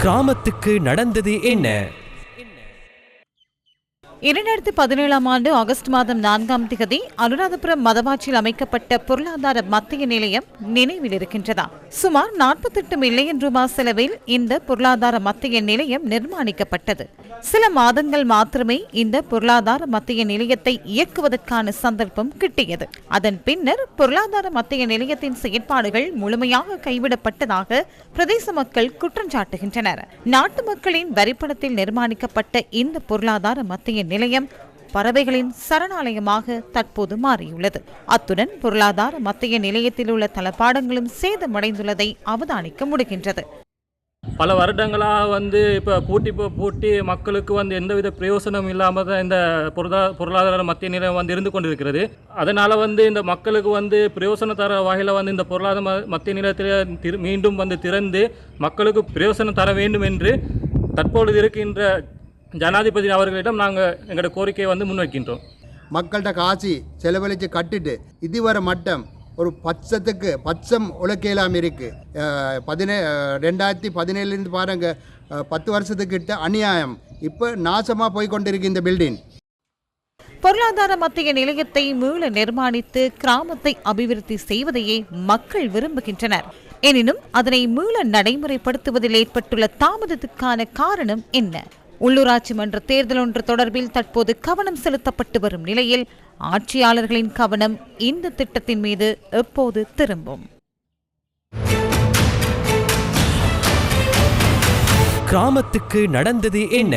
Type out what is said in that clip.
கிராமத்துக்கு நடந்தது என்ன? இரண்டாயிரத்தி பதினேழாம் ஆண்டு ஆகஸ்ட் மாதம் நான்காம் திகதி அனுராதபுரம் மதவாச்சில் அமைக்கப்பட்ட பொருளாதார மத்திய நிலையம் நினைவில் இருக்கின்றதா? சுமார் நாற்பத்தெட்டு மில்லியன் ரூபாய் செலவில் இந்த பொருளாதார மத்திய நிலையம் நிர்மாணிக்கப்பட்டது. சில மாதங்கள் மாத்திரமே இந்த பொருளாதார மத்திய நிலையத்தை இயக்குவதற்கான சந்தர்ப்பம் கிட்டியது. அதன் பின்னர் பொருளாதார மத்திய நிலையத்தின் செயற்பாடுகள் முழுமையாக கைவிடப்பட்டதாக பிரதேச மக்கள் குற்றம் சாட்டுகின்றனர். நாட்டு மக்களின் வரிப்பணத்தில் நிர்மாணிக்கப்பட்ட இந்த பொருளாதார மத்திய நிலையம் பறவைகளின் சரணாலயமாக தற்போது மாறியுள்ளது. அத்துடன் பொருளாதார மத்திய நிலையத்தில் உள்ள தளபாடங்களும் சேதமடைந்துள்ளதை அவதானிக்க முடிகின்றது. பல வருடங்களாக வந்து இப்போ பூட்டி போ- பூட்டி மக்களுக்கு வந்து எந்தவித பிரயோசனம் இல்லாமல் தான் இந்த பொருளா பொருளாதார மத்திய நிலையம் வந்து இருந்து கொண்டிருக்கிறது. அதனால் வந்து இந்த மக்களுக்கு வந்து பிரயோசனம் தர வகையில் வந்து இந்த பொருளாதார ம- மத்திய நிலையத்தில் திரு மீண்டும் வந்து திறந்து மக்களுக்கு பிரயோசனம் தர வேண்டும் என்று தற்பொழுது இருக்கின்ற ஜனாதிபதி அவர்களிடம் நாங்கள் எங்களோட கோரிக்கையை வந்து முன்வைக்கின்றோம். மக்கள்கிட்ட காசி செலவழித்து கட்டிட்டு இதுவரை மட்டம் ஒரு பட்சத்துக்கு பட்சம் உழைக்கலாம் இருக்கு. அஹ் பதினே ரெண்டாயிரத்தி பதினேழுலேருந்து பாருங்க அஹ் பத்து வருஷத்துக்கிட்ட அநியாயம். இப்போ நாசமாக போய் கொண்டிருக்கு இந்த பில்டிங் பொருளாதார மத்திய நிலையத்தை மீள நிர்மாணித்து கிராமத்தை அபிவிருத்தி செய்வதையே மக்கள் விரும்புகின்றனர். எனினும் அதனை மீள நடைமுறைப்படுத்துவதில் ஏற்பட்டுள்ள தாமதத்துக்கான காரணம் என்ன? உள்ளூராட்சி மன்ற தேர்தல் ஒன்று தொடர்பில் தற்போது கவனம் செலுத்தப்பட்டு வரும் நிலையில் ஆட்சியாளர்களின் கவனம் இந்த திட்டத்தின் மீது எப்போது திரும்பும்? கிராமத்துக்கு நடந்தது என்ன?